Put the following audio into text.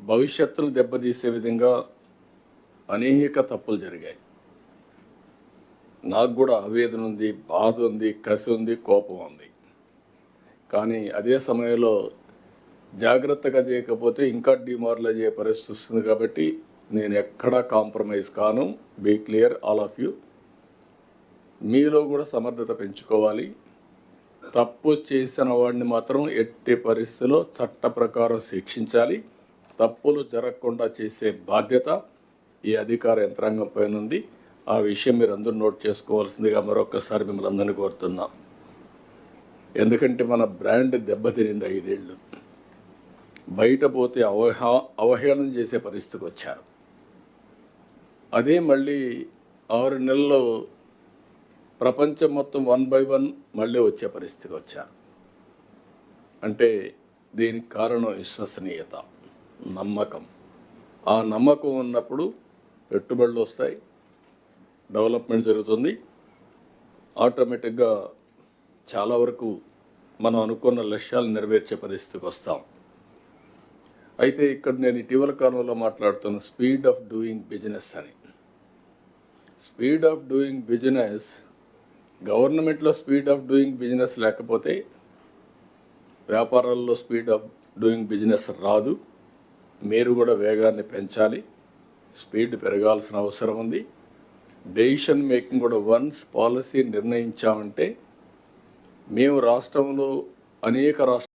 భవిష్యత్తును దెబ్బతీసే విధంగా అనేక తప్పులు జరిగాయి. నాకు కూడా ఆవేదన ఉంది బాధ ఉంది కసి ఉంది కోపం ఉంది. కానీ అదే సమయంలో జాగ్రత్తగా చేయకపోతే ఇంకా డిమారలైజ్ అయ్యే పరిస్థితి వస్తుంది కాబట్టి నేను ఎక్కడా కాంప్రమైజ్ కాను. Be clear all of you. మీలో కూడా సమర్థత పెంచుకోవాలి. తప్పు చేసిన వాడిని మాత్రం ఎట్టి పరిస్థితిలో చట్ట ప్రకారం శిక్షించాలి. తప్పులు జరగకుండా చేసే బాధ్యత ఈ అధికార యంత్రాంగం పైన ఉంది. ఆ విషయం మీరు అందరూ నోట్ చేసుకోవాల్సిందిగా మరొకసారి మిమ్మల్ని అందరినీ కోరుతున్నాం. ఎందుకంటే మన బ్రాండ్ దెబ్బతినింది ఐదేళ్ళు. బయట పోతే అవహా అవహేళన చేసే పరిస్థితికి వచ్చారు. అదే మళ్ళీ ఆరు నెలల్లో ప్రపంచం మొత్తం వన్ బై వన్ మళ్ళీ వచ్చే పరిస్థితికి వచ్చారు. అంటే దీనికి కారణం విశ్వసనీయత. నమ్మకం. ఆ నమ్మకం ఉన్నప్పుడు పెట్టుబడులు వస్తాయి డెవలప్మెంట్ జరుగుతుంది. ఆటోమేటిక్గా చాలా వరకు మనం అనుకున్న లక్ష్యాలు నెరవేర్చే పరిస్థితికి వస్తాం. అయితే ఇక్కడ నేను ఇటీవల కాలంలో మాట్లాడుతున్న స్పీడ్ ఆఫ్ డూయింగ్ బిజినెస్ అని. స్పీడ్ ఆఫ్ డూయింగ్ బిజినెస్ గవర్నమెంట్లో స్పీడ్ ఆఫ్ డూయింగ్ బిజినెస్ లేకపోతే వ్యాపారాల్లో స్పీడ్ ఆఫ్ డూయింగ్ బిజినెస్ రాదు. మీరు కూడా వేగాన్ని పెంచాలి. స్పీడ్ పెరగాల్సిన అవసరం ఉంది. డెసిషన్ మేకింగ్ కూడా వన్స్ పాలసీ నిర్ణయించామంటే మేము రాష్ట్రంలో అనేక రాష్ట్ర